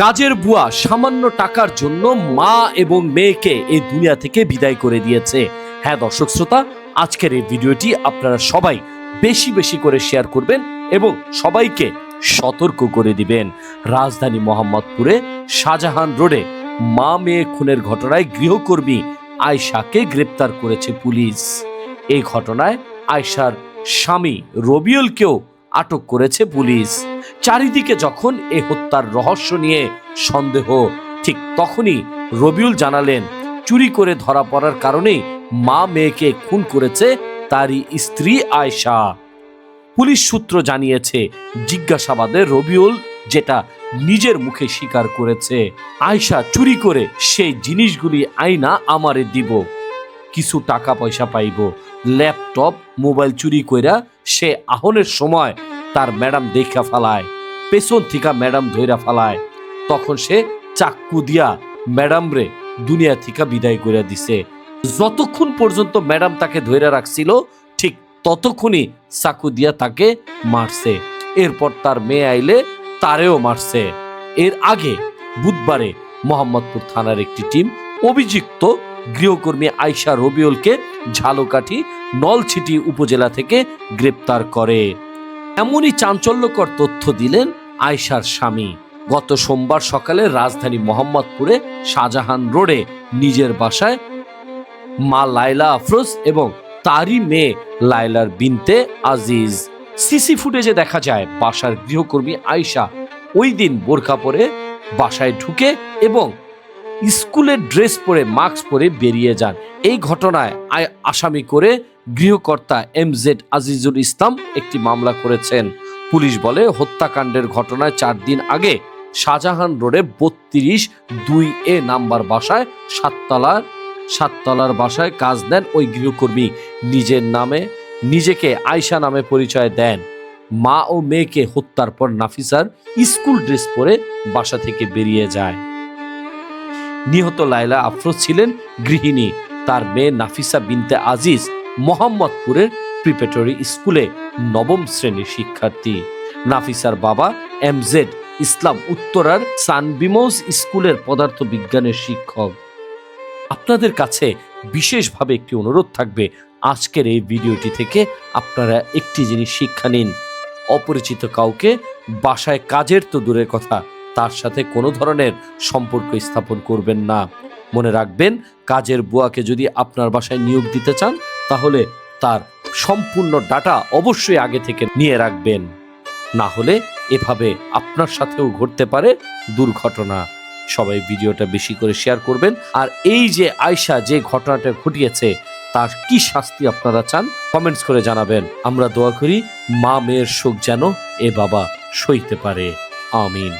কাজের বুয়া সামান্য টাকার জন্য মা এবং মেয়েকে এই দুনিয়া থেকে বিদায় করে দিয়েছে। হ্যাঁ দর্শক শ্রোতা, আজকের এই ভিডিওটি আপনারা সবাই বেশি বেশি করে শেয়ার করবেন এবং সবাইকে সতর্ক করে দিবেন। রাজধানী মোহাম্মদপুরে শাহজাহান রোডে মা মেয়ে খুনের ঘটনায় গৃহকর্মী আয়শাকে গ্রেপ্তার করেছে পুলিশ। এই ঘটনায় আয়শার স্বামী রবিউলকেও আটক করেছে পুলিশ। চারিদিকে যখন এ হত্যার রহস্য নিয়ে সন্দেহ, ঠিক তখনই রবিউল জানালেন, চুরি করে ধরা পড়ার কারণেই মা মেয়েকে খুন করেছে তারই স্ত্রী আয়শা। পুলিশ সূত্র জানিয়েছে, জিজ্ঞাসাবাদে রবিউল যেটা নিজের মুখে স্বীকার করেছে, আয়শা চুরি করে সেই জিনিসগুলি আইনা আমারে দিব। কিছু টাকা পয়সা পাইব। ল্যাপটপ, মোবাইল চুরি কইরা সে আহনের সময় তার ম্যাডাম দেখা ফালায়, পেছন থেকে ম্যাডাম ধইরা ফালায়। তখন সে চাক্কু দিয়া ম্যাডাম রে দুনিয়া থেকে বিদায় করে দিছে। যতক্ষণ পর্যন্ত ম্যাডাম তাকে ধইরা রাখছিল, ঠিক ততক্ষণই চাকু দিয়া তাকে মারছে। এরপর তার মেয়ে আইলে তারেও মারছে। এর আগে বুধবারে মোহাম্মদপুর থানার একটি টিম অভিযুক্ত গৃহকর্মী আয়শা রবিউলকে ঝালকাঠি নলছিটি উপজেলা থেকে গ্রেপ্তার করে। এমনই চাঞ্চল্যকর তথ্য দিলেন আয়শার স্বামী। গত সোমবার সকালে রাজধানী মোহাম্মদপুরে শাহজাহান রোডে নিজের বাসায় মা লাইলা আফরোজ এবং তারই মেয়ে লাইলার বিনতে আজিজ। সিসি ফুটেজে দেখা যায়, বাসার গৃহকর্মী আয়শা ওই দিন বোরখা পরে বাসায় ঢুকে এবং স্কুলের ড্রেস পরে, মাস্ক পরে বেরিয়ে যান। এই ঘটনায় আসামি করে গৃহকর্তা এম, জেড আজিজুল ইসলাম একটি মামলা করেছেন। পুলিশ বলে হত্যাকাণ্ডের ঘটনায় চার দিন আগে শাহজাহান রোডে বত্রিশ দুই এ নাম্বার বাসায় সাততলার সাততলার বাসায় কাজ দেন ওই গৃহকর্মী। নিজের নামে, নিজেকে আয়শা নামে পরিচয় দেন। মা ও মেয়েকে হত্যার পর নাফিসার স্কুল ড্রেস পরে বাসা থেকে বেরিয়ে যায়। নিহত লাইলা আফরোজ ছিলেন গৃহিণী। তার মেয়ে নাফিসা বিনতে আজিজ মোহাম্মদপুরের প্রিপেটরি স্কুলে নবম শ্রেণির শিক্ষার্থী। নাফিসার বাবা এমজেড ইসলাম উত্তরার সানবিমোস স্কুলের পদার্থ বিজ্ঞানের শিক্ষক। আপনাদের কাছে বিশেষভাবে একটি অনুরোধ থাকবে আজকের এই ভিডিওটি থেকে আপনারা একটি জিনিস শিক্ষা নিন। অপরিচিত কাউকে বাসায় কাজের তো দূরের কথা তার সাথে কোনো ধরনের সম্পর্ক স্থাপন করবেন না। মনে রাখবেন, কাজের বুয়াকে যদি আপনার বাসায় নিয়োগ দিতে চান, তাহলে তার সম্পূর্ণ ডাটা অবশ্যই আগে থেকে নিয়ে রাখবেন। না হলে এভাবে আপনার সাথেও ঘটতে পারে দুর্ঘটনা। সবাই ভিডিওটা বেশি করে শেয়ার করবেন। আর এই যে আয়শা যে ঘটনাটা ঘটিয়েছে, তার কি শাস্তি আপনারা চান, কমেন্টস করে জানাবেন। আমরা দোয়া করি, মা মেয়ের শোক যেন এ বাবা সইতে পারে। আমিন।